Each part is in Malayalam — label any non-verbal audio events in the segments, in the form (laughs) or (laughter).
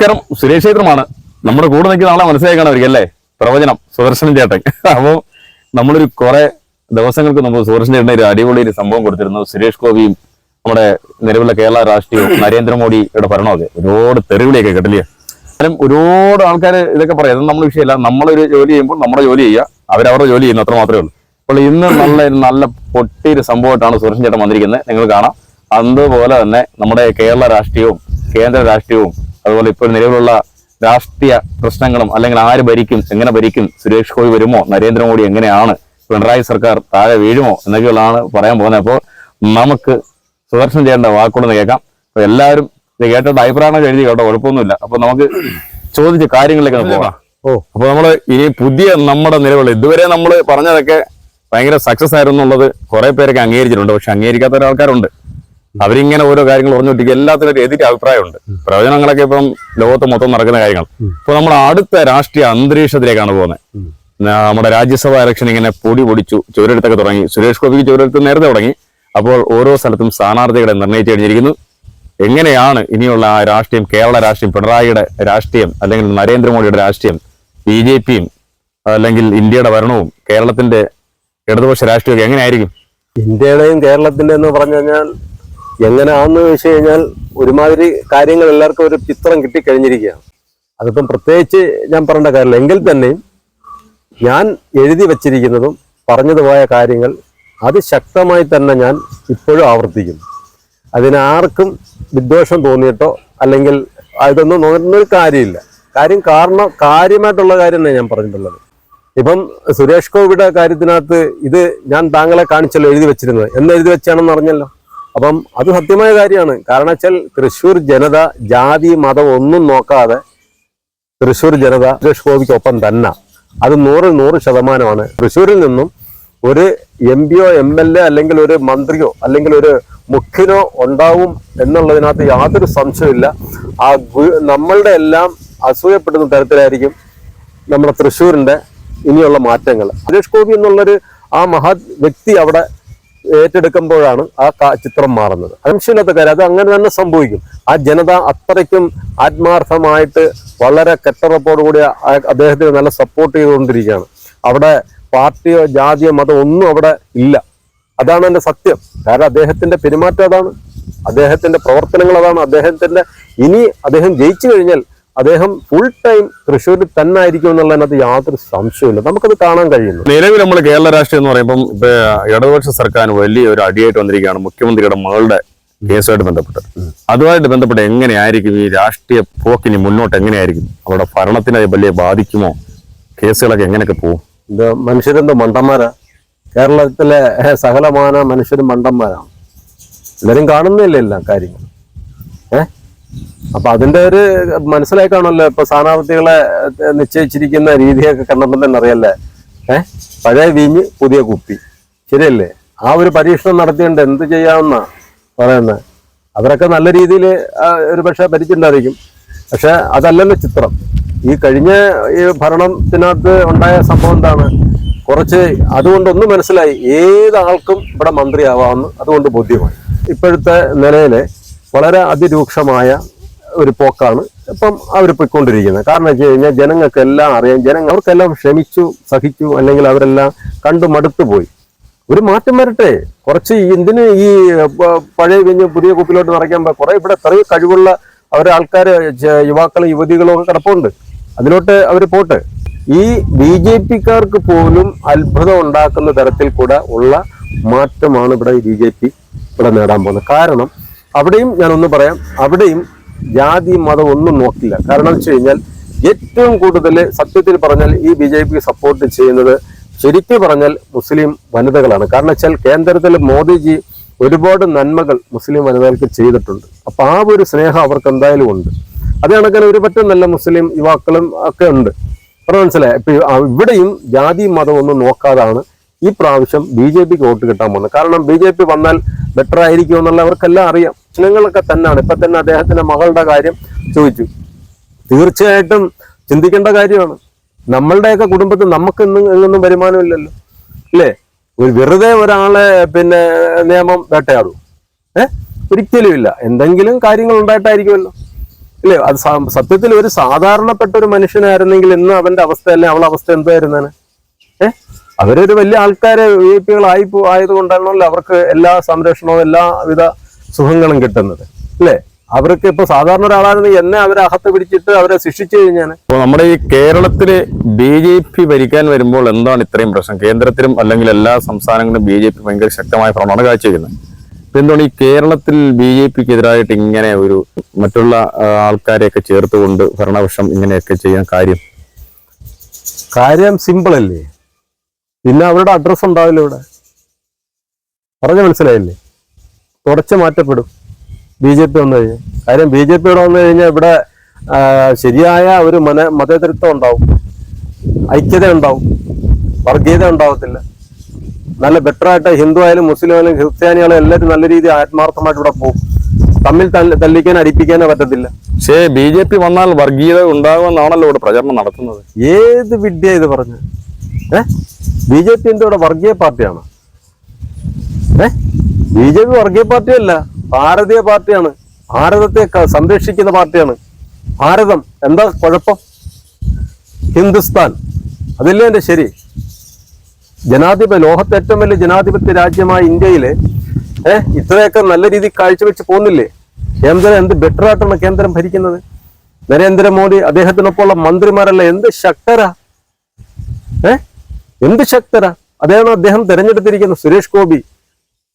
നമസ്കാരം. സുരേഷ് ക്ഷേത്രമാണ്. നമ്മുടെ കൂടെ നിൽക്കുന്ന ആളെ മനസ്സിലാക്കാൻ അവർക്ക് അല്ലേ? പ്രവചനം സുദർശനം ചേട്ടൻ. (laughs) അപ്പോൾ നമ്മളൊരു കുറെ ദിവസങ്ങൾക്ക് നമ്മൾ സുദർശൻ ചേട്ടൻ ഒരു അടിപൊളി ഒരു സംഭവം കൊടുത്തിരുന്നു. സുരേഷ് ഗോപിയും നമ്മുടെ നിലവിലുള്ള കേരള രാഷ്ട്രീയവും (coughs) നരേന്ദ്രമോദിയുടെ ഭരണമൊക്കെ ഒരുപാട് തെറിവിളിയൊക്കെ കേട്ടില്ലേ? എന്നാലും ഒരുപാട് ആൾക്കാർ ഇതൊക്കെ പറയാം. അതൊന്നും നമ്മുടെ വിഷയമല്ല. നമ്മളൊരു ജോലി ചെയ്യുമ്പോൾ നമ്മുടെ ജോലി ചെയ്യുക. അവരവരുടെ ജോലി ചെയ്യുന്നു അത്ര മാത്രമേ ഉള്ളൂ. അപ്പോൾ ഇന്ന് നല്ല നല്ല പൊട്ടിയൊരു സംഭവമായിട്ടാണ് സുരേഷൻ ചേട്ടൻ വന്നിരിക്കുന്നത്. നിങ്ങൾ കാണാം. അതുപോലെ തന്നെ നമ്മുടെ കേരള രാഷ്ട്രീയവും കേന്ദ്ര രാഷ്ട്രീയവും അതുപോലെ ഇപ്പോൾ നിലവിലുള്ള രാഷ്ട്രീയ പ്രശ്നങ്ങളും അല്ലെങ്കിൽ ആര് ഭരിക്കും എങ്ങനെ ഭരിക്കും സുരേഷ് ഗോപി വരുമോ നരേന്ദ്രമോദി എങ്ങനെയാണ് പിണറായി സർക്കാർ താഴെ വീഴുമോ എന്നൊക്കെയുള്ളതാണ് പറയാൻ പോകുന്നത്. അപ്പോൾ നമുക്ക് സുദർശൻ ചെയ്യേണ്ട വാക്കുകളൊന്ന് കേൾക്കാം. അപ്പൊ എല്ലാവരും ഇത് കേട്ടിട്ട് അഭിപ്രായങ്ങൾ എഴുതി കേട്ടോ കുഴപ്പമൊന്നുമില്ല. അപ്പോൾ നമുക്ക് ചോദിച്ച കാര്യങ്ങളിലേക്ക് പോകാം ഓ. അപ്പോൾ നമ്മൾ ഇനി പുതിയ നമ്മുടെ നിലവിൽ ഇതുവരെ നമ്മൾ പറഞ്ഞതൊക്കെ ഭയങ്കര സക്സസ് ആയിരുന്നു എന്നുള്ളത് കുറെ പേരൊക്കെ അംഗീകരിച്ചിട്ടുണ്ട്. പക്ഷെ അംഗീകരിക്കാത്ത ഒരാൾക്കാരുണ്ട്. അവരിങ്ങനെ ഓരോ കാര്യങ്ങൾ പറഞ്ഞുകൊണ്ടിരിക്കും എല്ലാത്തിനും ഒരു എതിരെ അഭിപ്രായമുണ്ട്. പ്രവചനങ്ങളൊക്കെ ഇപ്പം ലോകത്ത് മൊത്തം നടക്കുന്ന കാര്യങ്ങൾ. ഇപ്പൊ നമ്മൾ അടുത്ത രാഷ്ട്രീയ അന്തരീക്ഷത്തിലേക്കാണ് പോകുന്നത് നമ്മുടെ രാജ്യസഭാ ഇലക്ഷൻ ഇങ്ങനെ പൊടി പൊടിച്ചു ചുവരെടുത്തൊക്കെ തുടങ്ങി. സുരേഷ് ഗോപിക്ക് ചുവരെടുത്ത് നേരത്തെ തുടങ്ങി. അപ്പോൾ ഓരോ സ്ഥലത്തും സ്ഥാനാർത്ഥികളെ നിർണയിച്ചു കഴിഞ്ഞിരിക്കുന്നു എങ്ങനെയാണ് ഇനിയുള്ള ആ രാഷ്ട്രീയം കേരള രാഷ്ട്രീയം പിണറായിയുടെ രാഷ്ട്രീയം അല്ലെങ്കിൽ നരേന്ദ്രമോദിയുടെ രാഷ്ട്രീയം ബി ജെ പിയും അല്ലെങ്കിൽ ഇന്ത്യയുടെ ഭരണവും കേരളത്തിന്റെ ഇടതുപക്ഷ രാഷ്ട്രീയമൊക്കെ എങ്ങനെയായിരിക്കും? ഇന്ത്യയുടെയും കേരളത്തിന്റെ എന്ന് പറഞ്ഞു കഴിഞ്ഞാൽ എങ്ങനെയാണെന്ന് വെച്ച് കഴിഞ്ഞാൽ ഒരുമാതിരി കാര്യങ്ങൾ എല്ലാവർക്കും ഒരു ചിത്രം കിട്ടിക്കഴിഞ്ഞിരിക്കുകയാണ്. അതിപ്പം പ്രത്യേകിച്ച് ഞാൻ പറയേണ്ട കാര്യമില്ല. എങ്കിൽ തന്നെയും ഞാൻ എഴുതി വച്ചിരിക്കുന്നതും പറഞ്ഞതുമായ കാര്യങ്ങൾ അതിശക്തമായി തന്നെ ഞാൻ ഇപ്പോഴും ആവർത്തിക്കുന്നു. അതിനാർക്കും വിദ്വേഷം തോന്നിയിട്ടോ അല്ലെങ്കിൽ അതൊന്നും തോന്നിട്ടൊരു കാര്യമില്ല. കാര്യം കാരണം കാര്യമായിട്ടുള്ള കാര്യം തന്നെ ഞാൻ പറഞ്ഞിട്ടുള്ളത്. ഇപ്പം സുരേഷ് ഗോപിയുടെ കാര്യത്തിനകത്ത് ഇത് ഞാൻ താങ്കളെ കാണിച്ചല്ലോ എഴുതി വെച്ചിരുന്നത്. എന്ന് എഴുതി വെച്ചാണെന്ന് അറിഞ്ഞല്ലോ. അപ്പം അത് സത്യമായ കാര്യമാണ്. കാരണം വെച്ചാൽ തൃശ്ശൂർ ജനത ജാതി മതം ഒന്നും നോക്കാതെ തൃശ്ശൂർ ജനത സുരേഷ് ഗോപിക്കൊപ്പം തന്നെ. അത് നൂറിൽ നൂറ് ശതമാനമാണ്. തൃശ്ശൂരിൽ നിന്നും ഒരു എം പിയോ എം എൽ എ അല്ലെങ്കിൽ ഒരു മന്ത്രിയോ അല്ലെങ്കിൽ ഒരു മുഖ്യനോ ഉണ്ടാവും എന്നുള്ളതിനകത്ത് യാതൊരു സംശയമില്ല ആ നമ്മളുടെ എല്ലാം അസൂയപ്പെടുന്ന തരത്തിലായിരിക്കും നമ്മുടെ തൃശ്ശൂരിന്റെ ഇനിയുള്ള മാറ്റങ്ങൾ. സുരേഷ് ഗോപി എന്നുള്ളൊരു ആ മഹാ വ്യക്തി അവിടെ ഏറ്റെടുക്കുമ്പോഴാണ് ആ ചിത്രം മാറുന്നത്. സംശയമില്ലാത്ത കാര്യം അത് അങ്ങനെ തന്നെ സംഭവിക്കും. ആ ജനത അത്രയ്ക്കും ആത്മാർത്ഥമായിട്ട് വളരെ കെട്ടുറപ്പോടുകൂടി അദ്ദേഹത്തിന് നല്ല സപ്പോർട്ട് ചെയ്തുകൊണ്ടിരിക്കുകയാണ്. അവിടെ പാർട്ടിയോ ജാതിയോ മതം ഒന്നും അവിടെ ഇല്ല. അതാണ് എന്റെ സത്യം. കാരണം അദ്ദേഹത്തിന്റെ പെരുമാറ്റം അതാണ്. അദ്ദേഹത്തിന്റെ പ്രവർത്തനങ്ങൾ അതാണ്. അദ്ദേഹത്തിന്റെ ഇനി അദ്ദേഹം ജയിച്ചു കഴിഞ്ഞാൽ അദ്ദേഹം ഫുൾ ടൈം തൃശ്ശൂരിൽ തന്നെ ആയിരിക്കും എന്നുള്ളതിനകത്ത് യാതൊരു സംശയമില്ല നമുക്കത് കാണാൻ കഴിയുന്നു. നിലവിൽ നമ്മൾ കേരള രാഷ്ട്രീയം എന്ന് പറയുമ്പം ഇടതുപക്ഷ സർക്കാർ വലിയ ഒരു അടിയായിട്ട് വന്നിരിക്കുകയാണ് മുഖ്യമന്ത്രിയുടെ മകളുടെ കേസുമായിട്ട് ബന്ധപ്പെട്ട്. അതുമായിട്ട് ബന്ധപ്പെട്ട് എങ്ങനെയായിരിക്കും ഈ രാഷ്ട്രീയ പോക്കിനി മുന്നോട്ട് എങ്ങനെയായിരിക്കും? അവിടെ ഭരണത്തിനെ വലിയ ബാധിക്കുമോ? കേസുകളൊക്കെ എങ്ങനെയൊക്കെ പോകും? ഇത് മനുഷ്യരെന്തോ മണ്ടന്മാരാ. കേരളത്തിലെ സകലമാന മനുഷ്യരും മണ്ടന്മാരാണ്. എല്ലാവരും കാണുന്നില്ല എല്ലാം കാര്യങ്ങൾ? അപ്പൊ അതിന്റെ ഒരു മനസ്സിലായി കാണുമല്ലോ ഇപ്പൊ സ്ഥാനാർത്ഥികളെ നിശ്ചയിച്ചിരിക്കുന്ന രീതിയൊക്കെ കണ്ടപ്പോൾ തന്നെ അറിയല്ലേ? ഏഹ് പഴയ വീഞ്ഞ് പുതിയ കുപ്പി. ശരിയല്ലേ? ആ ഒരു പരീക്ഷണം നടത്തിയുണ്ട് എന്ത് ചെയ്യാമെന്ന പറയുന്നത് അവരൊക്കെ നല്ല രീതിയിൽ ഒരു പക്ഷെ ഭരിച്ചിട്ടുണ്ടായിരിക്കും. പക്ഷെ അതല്ലല്ലോ ചിത്രം. ഈ കഴിഞ്ഞ ഈ ഭരണത്തിനകത്ത് ഉണ്ടായ സംഭവം എന്താണ്? കുറച്ച് അതുകൊണ്ടൊന്നും മനസ്സിലായി ഏത് ആൾക്കും ഇവിടെ മന്ത്രിയാവാമെന്ന് അതുകൊണ്ട് ബോധ്യമായി. ഇപ്പോഴത്തെ നിലയിൽ വളരെ അതിരൂക്ഷമായ ഒരു പോക്കാണ് ഇപ്പം അവർ പോയിക്കൊണ്ടിരിക്കുന്നത്. കാരണം വെച്ച് കഴിഞ്ഞാൽ ജനങ്ങൾക്ക് എല്ലാം അറിയാം ജനങ്ങൾ അവർക്കെല്ലാം ക്ഷമിച്ചു സഹിച്ചു അല്ലെങ്കിൽ അവരെല്ലാം കണ്ടു മടുത്തു പോയി. ഒരു മാറ്റം വരട്ടെ. കുറച്ച് എന്തിന് ഈ പഴയ കഴിഞ്ഞ് പുതിയ കുപ്പിലോട്ട് നിറയ്ക്കാൻ കുറേ ഇവിടെ എത്രയോ കഴിവുള്ള അവരെ ആൾക്കാർ യുവാക്കളും യുവതികളും ഒക്കെ കിടപ്പുണ്ട്. അതിലോട്ട് അവർ പോട്ടെ. ഈ ബി ജെ പിക്കാർക്ക് പോലും അത്ഭുതം ഉണ്ടാക്കുന്ന തരത്തിൽ കൂടെ ഉള്ള മാറ്റമാണ് ഇവിടെ ബി ജെ പി ഇവിടെ നേടാൻ പോകുന്നത്. കാരണം അവിടെയും ഞാൻ ഒന്ന് പറയാം. അവിടെയും ജാതി മതം ഒന്നും നോക്കില്ല. കാരണം വെച്ച് കഴിഞ്ഞാൽ ഏറ്റവും കൂടുതൽ സത്യത്തിൽ പറഞ്ഞാൽ ഈ ബി ജെ പി സപ്പോർട്ട് ചെയ്യുന്നത് ശരിക്കും പറഞ്ഞാൽ മുസ്ലിം വനിതകളാണ്. കാരണം വെച്ചാൽ കേന്ദ്രത്തിൽ മോദിജി ഒരുപാട് നന്മകൾ മുസ്ലിം വനിതകൾക്ക് ചെയ്തിട്ടുണ്ട്. അപ്പൊ ആ ഒരു സ്നേഹം അവർക്ക് എന്തായാലും ഉണ്ട്. അത് കണക്കിന് ഒരു പറ്റം നല്ല മുസ്ലിം യുവാക്കളും ഒക്കെ ഉണ്ട്. പറഞ്ഞു മനസ്സിലായി? ഇപ്പൊ ഇവിടെയും ജാതി മതം ഒന്നും നോക്കാതാണ് ഈ പ്രാവശ്യം ബി ജെ പിക്ക് വോട്ട് കിട്ടാൻ പോകുന്നത്. കാരണം ബി ജെ പി വന്നാൽ ബെറ്റർ ആയിരിക്കുമെന്നുള്ള അവർക്കെല്ലാം അറിയാം. പ്രശ്നങ്ങളൊക്കെ തന്നെയാണ് ഇപ്പൊ തന്നെ അദ്ദേഹത്തിന്റെ മകളുടെ കാര്യം ചോദിച്ചു. തീർച്ചയായിട്ടും ചിന്തിക്കേണ്ട കാര്യമാണ്. നമ്മളുടെയൊക്കെ കുടുംബത്തിൽ നമുക്ക് ഇന്നും ഇങ്ങൊന്നും വരുമാനമില്ലല്ലോ അല്ലേ? ഒരു വെറുതെ ഒരാളെ പിന്നെ നിയമം വേട്ടയാടും. ഏ? ഒരിക്കലും ഇല്ല. എന്തെങ്കിലും കാര്യങ്ങൾ ഉണ്ടായിട്ടായിരിക്കുമല്ലോ. ഇല്ലേ അത് സത്യത്തിൽ ഒരു സാധാരണപ്പെട്ട ഒരു മനുഷ്യനായിരുന്നെങ്കിൽ ഇന്ന് അവന്റെ അവസ്ഥ അല്ലെ അവളെ അവസ്ഥ എന്തായിരുന്നേനെ ഏ? അവരൊരു വലിയ ആൾക്കാരെ വി ഐ പികളായി ആയതുകൊണ്ടാണല്ലോ അവർക്ക് എല്ലാ സംരക്ഷണവും എല്ലാവിധ സുഖങ്ങളും കിട്ടുന്നത്. അല്ലേ? അവർക്ക് ഇപ്പൊ സാധാരണ ഒരാളാണെങ്കിൽ എന്നെ അവരെ അകത്ത് പിടിച്ചിട്ട് അവരെ ശിക്ഷിച്ചു കഴിഞ്ഞാൽ അപ്പോൾ നമ്മുടെ ഈ കേരളത്തിൽ ബി ജെ പി ഭരിക്കാൻ വരുമ്പോൾ എന്താണ് ഇത്രയും പ്രശ്നം? കേന്ദ്രത്തിലും അല്ലെങ്കിൽ എല്ലാ സംസ്ഥാനങ്ങളിലും ബി ജെ പി ഭയങ്കര ശക്തമായ ഭ്രമണ കാഴ്ചവെക്കുന്നത്. എന്തുകൊണ്ട് ഈ കേരളത്തിൽ ബി ജെ പിക്ക് എതിരായിട്ട് ഇങ്ങനെ ഒരു മറ്റുള്ള ആൾക്കാരെയൊക്കെ ചേർത്തുകൊണ്ട് ഭരണപക്ഷം ഇങ്ങനെയൊക്കെ ചെയ്യാൻ കാര്യം? കാര്യം സിമ്പിൾ അല്ലേ പിന്നെ അവരുടെ അഡ്രസ് ഉണ്ടാവില്ല ഇവിടെ. പറഞ്ഞു മനസ്സിലായില്ലേ? തുടച്ചു മാറ്റപ്പെടും. ബി ജെ പി വന്നു കഴിഞ്ഞാൽ. കാര്യം ബി ജെ പി ഇവിടെ വന്നു കഴിഞ്ഞാൽ ഇവിടെ ശരിയായ ഒരു മന മതേതൃത്വം ഉണ്ടാവും. ഐക്യത ഉണ്ടാവും. വർഗീയത ഉണ്ടാവത്തില്ല. നല്ല ബെറ്ററായിട്ട് ഹിന്ദു ആയാലും മുസ്ലിം ആയാലും ക്രിസ്ത്യാനികളും എല്ലാവരും നല്ല രീതിയിൽ ആത്മാർത്ഥമായിട്ട് ഇവിടെ പോകും. തമ്മിൽ തല്ല് തല്ലിക്കാൻ അടിപ്പിക്കാനോ പറ്റത്തില്ല. പക്ഷേ ബി ജെ പി വന്നാൽ വർഗീയത ഉണ്ടാകുമെന്നാണല്ലോ ഇവിടെ പ്രചരണം നടത്തുന്നത്. ഏത് വിദ്യ ഇത് പറഞ്ഞു? ഏഹ് ബി ജെ പി എന്തോ ഇവിടെ വർഗീയ പാർട്ടിയാണ്? ഏ? ബി ജെ പി വർഗീയ പാർട്ടിയല്ല ഭാരതീയ പാർട്ടിയാണ്. ഭാരതത്തെ സംരക്ഷിക്കുന്ന പാർട്ടിയാണ്. ഭാരതം എന്താ കുഴപ്പം? ഹിന്ദുസ്ഥാൻ. അതില്ലേ എന്റെ ശരി? ജനാധിപത്യ ലോകത്തെ ഏറ്റവും വലിയ ജനാധിപത്യ രാജ്യമായ ഇന്ത്യയിൽ ഏഹ് ഇത്രയൊക്കെ നല്ല രീതിയിൽ കാഴ്ചവെച്ച് പോകുന്നില്ലേ? കേന്ദ്രം എന്ത് ബെറ്റർ ആയിട്ടാണ് കേന്ദ്രം ഭരിക്കുന്നത്? നരേന്ദ്രമോദി അദ്ദേഹത്തിനൊപ്പമുള്ള മന്ത്രിമാരല്ല എന്ത് ശക്തരാ? ഏഹ് എന്ത് ശക്തരാ? അദ്ദേഹം അദ്ദേഹം തിരഞ്ഞെടുത്തിരിക്കുന്നത് സുരേഷ് ഗോപി.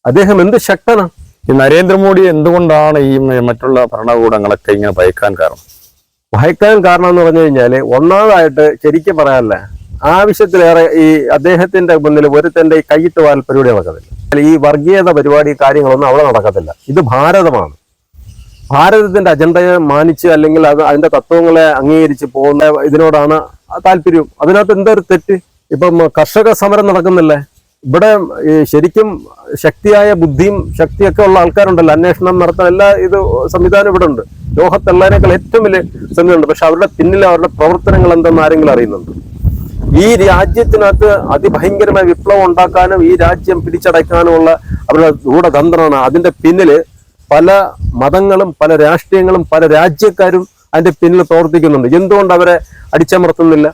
അദ്ദേഹം എന്ത് ശക്തനാണ് ഈ നരേന്ദ്രമോദി എന്തുകൊണ്ടാണ് ഈ മറ്റുള്ള ഭരണകൂടങ്ങളൊക്കെ ഇങ്ങനെ ഭയക്കാൻ കാരണം? ഭയക്കാൻ കാരണം എന്ന് പറഞ്ഞു കഴിഞ്ഞാൽ ഒന്നാമതായിട്ട് ശരിക്കും പറയാനല്ലേ ആവശ്യത്തിലേറെ ഈ അദ്ദേഹത്തിന്റെ മുന്നിൽ ഒരുത്തന്റെ ഈ കൈയിട്ട് വാൽ പരിപാടി നടക്കത്തില്ല. ഈ വർഗീയത പരിപാടി കാര്യങ്ങളൊന്നും അവിടെ നടക്കത്തില്ല. ഇത് ഭാരതമാണ്. ഭാരതത്തിന്റെ അജണ്ടയെ മാനിച്ച് അല്ലെങ്കിൽ അത് അതിന്റെ തത്വങ്ങളെ അംഗീകരിച്ച് പോകുന്ന ഇതിനോടാണ് താല്പര്യം. അതിനകത്ത് എന്തൊരു തെറ്റ്? ഇപ്പം കർഷക സമരം നടക്കുന്നില്ലേ? ഇവിടെ ശരിക്കും ശക്തിയായ ബുദ്ധിയും ശക്തിയൊക്കെ ഉള്ള ആൾക്കാരുണ്ടല്ലോ. അന്വേഷണം നടത്താൻ എല്ലാ ഇത് സംവിധാനം ഇവിടെ ഉണ്ട്. ലോകത്തെല്ലാതിനേക്കാൾ ഏറ്റവും വലിയ സംവിധാനമുണ്ട്. പക്ഷെ അവരുടെ പിന്നിൽ അവരുടെ പ്രവർത്തനങ്ങൾ എന്തെന്ന് ആരെങ്കിലും അറിയുന്നുണ്ട്? ഈ രാജ്യത്തിനകത്ത് അതിഭയങ്കരമായ വിപ്ലവം ഉണ്ടാക്കാനും ഈ രാജ്യം പിടിച്ചടയ്ക്കാനുമുള്ള അവരുടെ ഗൂഢതന്ത്രമാണ്. അതിന്റെ പിന്നിൽ പല മതങ്ങളും പല രാഷ്ട്രീയങ്ങളും പല രാജ്യക്കാരും അതിന്റെ പിന്നിൽ പ്രവർത്തിക്കുന്നുണ്ട്. എന്തുകൊണ്ട് അവരെ അടിച്ചമർത്തുന്നില്ല?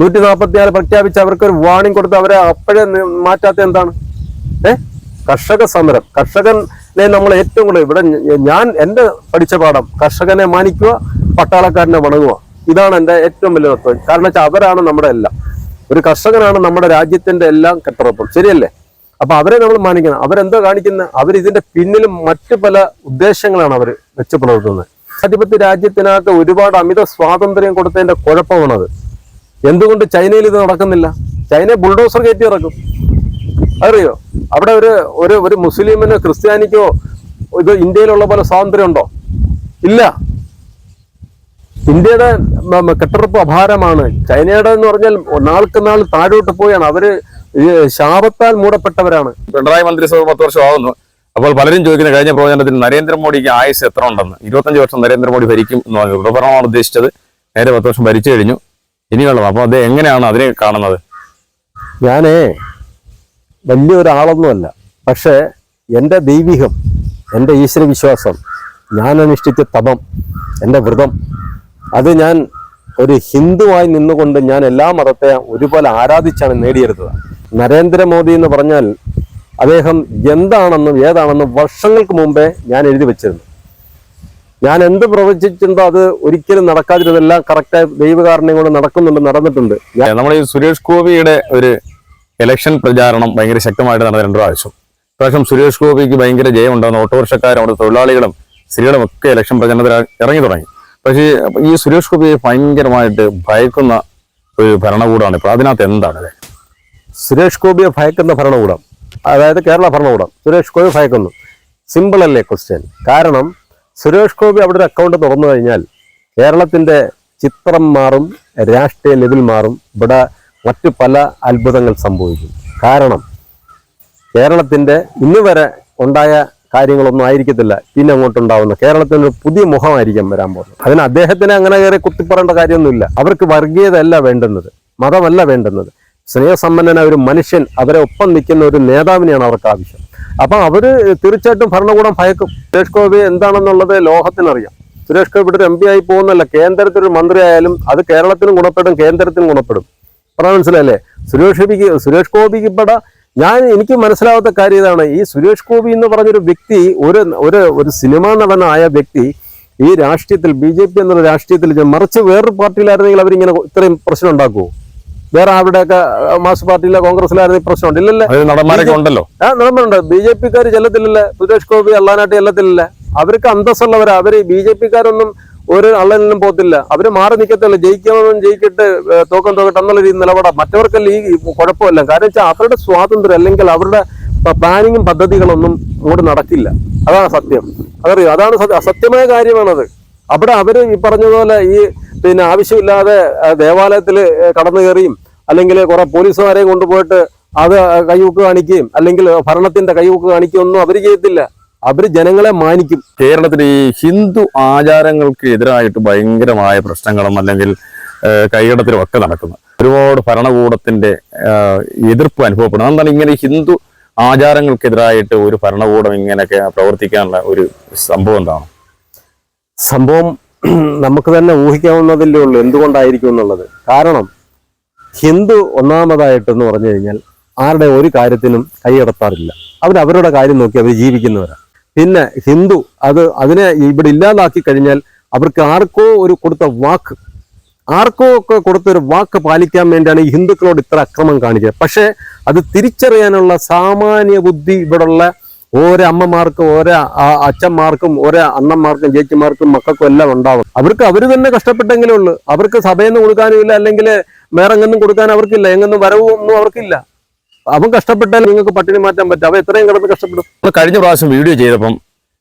നൂറ്റി നാൽപ്പത്തി ആറ് പ്രഖ്യാപിച്ച് അവർക്ക് ഒരു വാണിംഗ് കൊടുത്ത് അവരെ അപ്പോഴേ മാറ്റാത്ത എന്താണ്? ഏ? കർഷക സമരം. കർഷകനെ നമ്മൾ ഏറ്റവും കൂടുതൽ ഇവിടെ ഞാൻ എന്റെ പഠിച്ച പാഠം കർഷകനെ മാനിക്കുക പട്ടാളക്കാരനെ വണങ്ങുക. ഇതാണ് എന്റെ ഏറ്റവും വലിയ തത്വം. കാരണം വെച്ചാൽ അവരാണ് നമ്മുടെ എല്ലാം. ഒരു കർഷകനാണ് നമ്മുടെ രാജ്യത്തിന്റെ എല്ലാം കെട്ടറപ്പം. ശരിയല്ലേ? അപ്പൊ അവരെ നമ്മൾ മാനിക്കണം. അവരെന്തോ കാണിക്കുന്നത് അവർ ഇതിന്റെ പിന്നിലും മറ്റു പല ഉദ്ദേശങ്ങളാണ് അവർ വെച്ച് പുലർത്തുന്നത് ജനാധിപത്യ രാജ്യത്തിനകത്ത് ഒരുപാട് അമിത സ്വാതന്ത്ര്യം കൊടുത്തതിന്റെ കുഴപ്പമാണത്. എന്തുകൊണ്ട് ചൈനയിൽ ഇത് നടക്കുന്നില്ല? ചൈന ബുൾഡോസർ കയറ്റി ഇറക്കും. അറിയോ? അവിടെ ഒരു ഒരു ഒരു മുസ്ലിമിനോ ക്രിസ്ത്യാനിക്കോ ഇത് ഇന്ത്യയിലുള്ള പോലെ സ്വാതന്ത്ര്യം ഉണ്ടോ ഇല്ല. ഇന്ത്യയുടെ കെട്ടുറപ്പ് അപാരമാണ്. ചൈനയുടെ എന്ന് പറഞ്ഞാൽ നാൾക്ക് നാൾ താഴോട്ട് പോയാണ്. അവർ ശാപത്താൽ മൂടപ്പെട്ടവരാണ്. പിണറായി മന്ത്രിസഭ പത്ത് വർഷം ആവുന്നു. അപ്പോൾ പലരും ചോദിക്കുന്ന കഴിഞ്ഞ പ്രവചനത്തിൽ നരേന്ദ്രമോദിക്ക് ആയുസ് എത്ര ഉണ്ടെന്ന് ഇരുപത്തഞ്ച് വർഷം നരേന്ദ്രമോദി ഭരിക്കും എന്ന് പറഞ്ഞു തുടർഭരണമാണ് ഉദ്ദേശിച്ചത്. നേരെ പത്ത് വർഷം ഭരിച്ചു കഴിഞ്ഞു. ഇനിയുള്ളത് അപ്പൊ അത് എങ്ങനെയാണ് അതിനെ കാണുന്നത്? ഞാനേ വലിയൊരാളൊന്നുമല്ല. പക്ഷേ എന്റെ ദൈവികം എന്റെ ഈശ്വര വിശ്വാസം ഞാൻ അനുഷ്ഠിച്ച തപം എന്റെ വ്രതം അത് ഞാൻ ഒരു ഹിന്ദുവായി നിന്നുകൊണ്ട് ഞാൻ എല്ലാ മതത്തെ ഒരുപോലെ ആരാധിച്ചാണ് നേടിയെടുത്തത്. നരേന്ദ്രമോദി എന്ന് പറഞ്ഞാൽ അദ്ദേഹം എന്താണെന്നും ഏതാണെന്നും വർഷങ്ങൾക്ക് മുമ്പേ ഞാൻ എഴുതി വെച്ചിരുന്നു. ഞാൻ എന്ത് പ്രവചിച്ചിട്ടുണ്ടോ അത് ഒരിക്കലും നടക്കാതിരുന്നെല്ലാം കറക്റ്റായി ദൈവകാരണയും കൊണ്ട് നടക്കുന്നുണ്ട് നടന്നിട്ടുണ്ട്. നമ്മൾ നമ്മുടെ ഈ സുരേഷ് ഗോപിയുടെ ഒരു ഇലക്ഷൻ പ്രചാരണം ഭയങ്കര ശക്തമായിട്ട് നടന്ന രണ്ടു പ്രാവശ്യം. പ്രാവശ്യം സുരേഷ് ഗോപിക്ക് ഭയങ്കര ജയമുണ്ടാകുന്ന ഓട്ടോറിക്ഷക്കാരും അവിടെ തൊഴിലാളികളും സ്ത്രീകളും ഒക്കെ ഇലക്ഷൻ പ്രചരണത്തിൽ ഇറങ്ങി തുടങ്ങി. പക്ഷേ ഈ സുരേഷ് ഗോപിയെ ഭയങ്കരമായിട്ട് ഭയക്കുന്ന ഒരു ഭരണകൂടമാണ് ഇപ്പോൾ. അതിനകത്ത് എന്താണ് സുരേഷ് ഗോപിയെ ഭയക്കുന്ന ഭരണകൂടം അതായത് കേരള ഭരണകൂടം സുരേഷ് ഗോപി ഭയക്കുന്നു. സിമ്പിൾ അല്ലേ ക്വസ്റ്റ്യൻ കാരണം സുരേഷ് ഗോപി അവിടെ ഒരു അക്കൗണ്ട് തുറന്നു കഴിഞ്ഞാൽ കേരളത്തിന്റെ ചിത്രം മാറും രാഷ്ട്രീയ ലെവൽ മാറും. ഇവിടെ മറ്റു പല അത്ഭുതങ്ങൾ സംഭവിക്കും. കാരണം കേരളത്തിന്റെ ഇന്ന് വരെ ഉണ്ടായ കാര്യങ്ങളൊന്നും ആയിരിക്കത്തില്ല. പിന്നെ അങ്ങോട്ടുണ്ടാവുന്ന കേരളത്തിന് ഒരു പുതിയ മുഖമായിരിക്കും വരാൻ പോകുന്നത്. അതിന് അദ്ദേഹത്തിന് അങ്ങനെ കയറി കുത്തിപ്പറേണ്ട കാര്യമൊന്നുമില്ല. അവർക്ക് വർഗീയത അല്ല വേണ്ടുന്നത് മതമല്ല വേണ്ടുന്നത്. സ്നേഹസമ്പന്നനായ ഒരു മനുഷ്യൻ അവരെ ഒപ്പം നിൽക്കുന്ന ഒരു നേതാവിനെയാണ് അവർക്ക് ആവശ്യം. അപ്പൊ അവർ തീർച്ചയായിട്ടും ഭരണകൂടം ഭയക്കും. സുരേഷ് ഗോപി എന്താണെന്നുള്ളത് ലോകത്തിനറിയാം. സുരേഷ് ഗോപി ഇവിടെ എം പി ആയി പോകുന്നല്ല കേന്ദ്രത്തിൽ ഒരു മന്ത്രി ആയാലും അത് കേരളത്തിനും ഗുണപ്പെടും കേന്ദ്രത്തിനും ഗുണപ്പെടും. പറഞ്ഞാൽ മനസ്സിലല്ലേ സുരേഷ് ഗോപിക്ക് സുരേഷ് ഗോപിക്ക് ഇവിടെ ഞാൻ എനിക്ക് മനസ്സിലാവാത്ത കാര്യം ഇതാണ്. ഈ സുരേഷ് ഗോപി എന്ന് പറഞ്ഞൊരു വ്യക്തി ഒരു ഒരു ഒരു സിനിമാ നടനായ വ്യക്തി ഈ രാഷ്ട്രീയത്തിൽ ബി ജെ പി എന്നുള്ള രാഷ്ട്രീയത്തിൽ മറിച്ച് വേറൊരു പാർട്ടിയിലായിരുന്നെങ്കിൽ അവരിങ്ങനെ ഇത്രയും പ്രശ്നം ഉണ്ടാക്കുമോ വേറെ അവിടെയൊക്കെ മാസ് പാർട്ടിയിലെ കോൺഗ്രസിലായിരുന്നു പ്രശ്നമുണ്ട് ഇല്ലല്ലേ. നടന്മാരൊക്കെ ഉണ്ടല്ലോ. ആ നടന്മാരുണ്ട്. ബി ജെ പിക്കാർ ചെല്ലത്തില്ലല്ലേ. സുരേഷ് ഗോപി അള്ളാനാട്ടി ചെല്ലത്തില്ലല്ലേ. അവർക്ക് അന്തസ്സുള്ളവരാ. അവർ ബി ജെ പിക്കാരൊന്നും ഒരു അള്ളനിലും പോത്തില്ല. അവർ മാറി നിൽക്കത്തില്ല ജയിക്കണമെന്നും ജയിക്കിട്ട് തോക്കം തോക്കട്ടെ എന്നുള്ള രീതി നിലപാടാ. മറ്റവർക്കല്ല ഈ കുഴപ്പമില്ല. കാരണം വെച്ചാൽ അവരുടെ സ്വാതന്ത്ര്യം അല്ലെങ്കിൽ അവരുടെ പ്ലാനിങ്ങും പദ്ധതികളൊന്നും അങ്ങോട്ട് നടക്കില്ല. അതാണ് സത്യം. അതറിയോ? അതാണ് സത്യ- സത്യമായ കാര്യമാണത്. അവിടെ അവർ ഈ പറഞ്ഞതുപോലെ ഈ പിന്നെ ആവശ്യമില്ലാതെ ദേവാലയത്തിൽ കടന്നു കയറിയും അല്ലെങ്കിൽ കുറെ പോലീസുകാരെ കൊണ്ടുപോയിട്ട് അത് കൈവക്ക് കാണിക്കുകയും അല്ലെങ്കിൽ ഭരണത്തിന്റെ കൈവക്ക് കാണിക്കുകയും ഒന്നും അവർ ചെയ്യത്തില്ല. അവർ ജനങ്ങളെ മാനിക്കും. കേരളത്തിൽ ഈ ഹിന്ദു ആചാരങ്ങൾക്ക് എതിരായിട്ട് ഭയങ്കരമായ പ്രശ്നങ്ങളും അല്ലെങ്കിൽ കൈകടത്തിലും ഒക്കെ നടക്കുന്നു. ഒരുപാട് ഭരണകൂടത്തിന്റെ എതിർപ്പ് അനുഭവപ്പെടുന്നു. എന്താണ് ഇങ്ങനെ ഹിന്ദു ആചാരങ്ങൾക്കെതിരായിട്ട് ഒരു ഭരണകൂടം ഇങ്ങനെയൊക്കെ പ്രവർത്തിക്കാനുള്ള ഒരു സംഭവം എന്താണ്? സംഭവം (clears throat) നമുക്ക് തന്നെ ഊഹിക്കാവുന്നതല്ലേ ഉള്ളൂ എന്തുകൊണ്ടായിരിക്കും എന്നുള്ളത്. കാരണം ഹിന്ദു ഒന്നാമതായിട്ടെന്ന് പറഞ്ഞു കഴിഞ്ഞാൽ ആരുടെ ഒരു കാര്യത്തിനും കൈയടത്താറില്ല. അവർ അവരുടെ കാര്യം നോക്കി അവർ ജീവിക്കുന്നവരാണ് പിന്നെ ഹിന്ദു അത് അതിനെ ഇവിടെ ഇല്ലാതാക്കി കഴിഞ്ഞാൽ അവർക്ക് ആർക്കോ ഒരു കൊടുത്ത വാക്ക് ആർക്കോ ഒക്കെ കൊടുത്തൊരു വാക്ക് പാലിക്കാൻ വേണ്ടിയാണ് ഈ ഹിന്ദുക്കളോട് ഇത്ര അക്രമം കാണിക്കുക. പക്ഷേ അത് തിരിച്ചറിയാനുള്ള സാമാന്യ ബുദ്ധി ഇവിടുള്ള ഓരോ അമ്മമാർക്കും ഓരോ അച്ഛന്മാർക്കും ഓരോ അണ്ണന്മാർക്കും ചേച്ചിമാർക്കും മക്കൾക്കും എല്ലാം ഉണ്ടാവും അവർക്ക് അവർ തന്നെ കഷ്ടപ്പെട്ടെങ്കിലേ ഉള്ളൂ. അവർക്ക് സഭയിൽ നിന്ന് കൊടുക്കാനും ഇല്ല അല്ലെങ്കിൽ വേറെ എങ്ങൊന്നും കൊടുക്കാൻ അവർക്കില്ല. എങ്ങൊന്നും വരവൊന്നും അവർക്കില്ല. അവൻ കഷ്ടപ്പെട്ടാൽ നിങ്ങൾക്ക് പട്ടിണി മാറ്റാൻ പറ്റും. അവ എത്രയും കിടന്ന് കഷ്ടപ്പെടും. കഴിഞ്ഞ പ്രാവശ്യം വീഡിയോ ചെയ്തപ്പം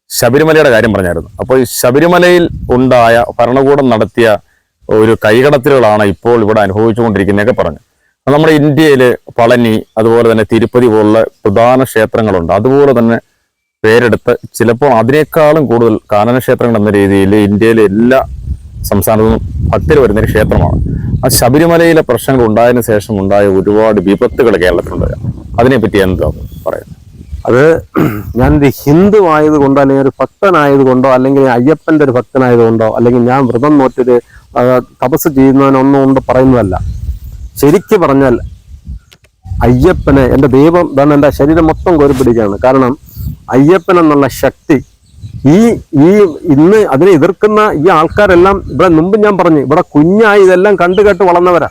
ശബരിമലയുടെ കാര്യം പറഞ്ഞായിരുന്നു. അപ്പോൾ ഈ ശബരിമലയിൽ ഉണ്ടായ ഭരണകൂടം നടത്തിയ ഒരു കൈകടത്തലുകളാണ് ഇപ്പോൾ ഇവിടെ അനുഭവിച്ചുകൊണ്ടിരിക്കുന്നതൊക്കെ പറഞ്ഞു. നമ്മുടെ ഇന്ത്യയിൽ പളനി അതുപോലെ തന്നെ തിരുപ്പതി പോലുള്ള പ്രധാന ക്ഷേത്രങ്ങളുണ്ട്. അതുപോലെ തന്നെ പേരെടുത്ത് ചിലപ്പോൾ അതിനേക്കാളും കൂടുതൽ കാനന ക്ഷേത്രങ്ങൾ എന്ന രീതിയിൽ ഇന്ത്യയിലെ എല്ലാ സംസ്ഥാനത്തും ഭക്തർ വരുന്നൊരു ക്ഷേത്രമാണ്. ആ ശബരിമലയിലെ പ്രശ്നങ്ങൾ ഉണ്ടായതിനു ശേഷം ഉണ്ടായ ഒരുപാട് വിപത്തുകൾ കേരളത്തിലുണ്ട്. അതിനെപ്പറ്റി എന്താ പറയുന്നത് അത് ഞാനൊരു ഹിന്ദു ആയതുകൊണ്ടോ അല്ലെങ്കിൽ ഒരു ഭക്തനായതുകൊണ്ടോ അല്ലെങ്കിൽ അയ്യപ്പന്റെ ഒരു ഭക്തനായതുകൊണ്ടോ അല്ലെങ്കിൽ ഞാൻ വ്രതം നോറ്റൊരു തപസ് ചെയ്യുന്നതിനൊന്നും കൊണ്ട് പറയുന്നതല്ല. ശരിക്ക് പറഞ്ഞാൽ അയ്യപ്പനെ എന്റെ ദൈവം ഇതാണ് എന്റെ ശരീരം മൊത്തം കോരിപ്പിടിക്കുകയാണ്. കാരണം അയ്യപ്പൻ എന്നുള്ള ശക്തി ഈ ഈ ഇന്ന് അതിനെ എതിർക്കുന്ന ഈ ആൾക്കാരെല്ലാം ഇവിടെ മുമ്പ് ഞാൻ പറഞ്ഞു ഇവിടെ കുഞ്ഞായി ഇതെല്ലാം കണ്ടു കേട്ട് വളർന്നവരാ.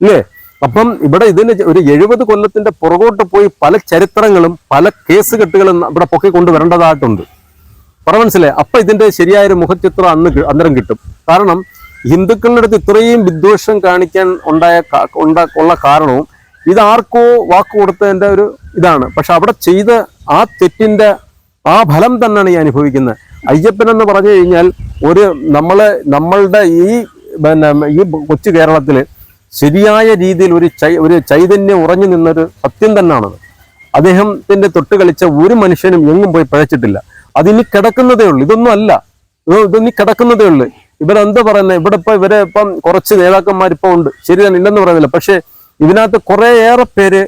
ഇല്ലേ? അപ്പം ഇവിടെ ഇതിന് ഒരു എഴുപത് കൊല്ലത്തിന്റെ പുറകോട്ട് പോയി പല ചരിത്രങ്ങളും പല കേസ് കെട്ടുകളും ഇവിടെ പൊക്കി കൊണ്ടുവരേണ്ടതായിട്ടുണ്ട്. പറ മനസ്സിലായി? അപ്പൊ ഇതിന്റെ ശരിയായ ഒരു മുഖചിത്രം അന്ന് അന്നേരം കിട്ടും. കാരണം ഹിന്ദുക്കളുടെ അടുത്ത് ഇത്രയും വിദ്വേഷം കാണിക്കാൻ ഉണ്ടായ ഉള്ള കാരണവും ഇതാർക്കോ വാക്ക് കൊടുത്തതിന്റെ ഒരു ഇതാണ്. പക്ഷെ അവിടെ ചെയ്ത ആ തെറ്റിന്റെ ആ ഫലം തന്നെയാണ് ഈ അനുഭവിക്കുന്നത്. അയ്യപ്പൻ എന്ന് പറഞ്ഞു കഴിഞ്ഞാൽ ഒരു നമ്മൾ നമ്മളുടെ ഈ പിന്നെ ഈ കൊച്ചു കേരളത്തിൽ ശരിയായ രീതിയിൽ ഒരു ചൈ ഒരു ചൈതന്യം ഉറഞ്ഞു നിന്നൊരു സത്യം തന്നെയാണത്. അദ്ദേഹത്തിന്റെ തൊട്ട് കളിച്ച ഒരു മനുഷ്യനും എങ്ങും പോയി പിഴച്ചിട്ടില്ല. അതിനി കിടക്കുന്നതേ ഉള്ളൂ. ഇതൊന്നും അല്ല. ഇതൊന്നി കിടക്കുന്നതേ ഉള്ളൂ. ഇവരെന്താ പറയുന്നത് ഇവിടെ ഇപ്പൊ ഇവരെ ഇപ്പം കുറച്ച് നേതാക്കന്മാർ ഇപ്പൊ ഉണ്ട്. ശരി തന്നെ ഇല്ലെന്ന് പറയുന്നില്ല. പക്ഷെ ഇതിനകത്ത് കുറെ ഏറെ പേര്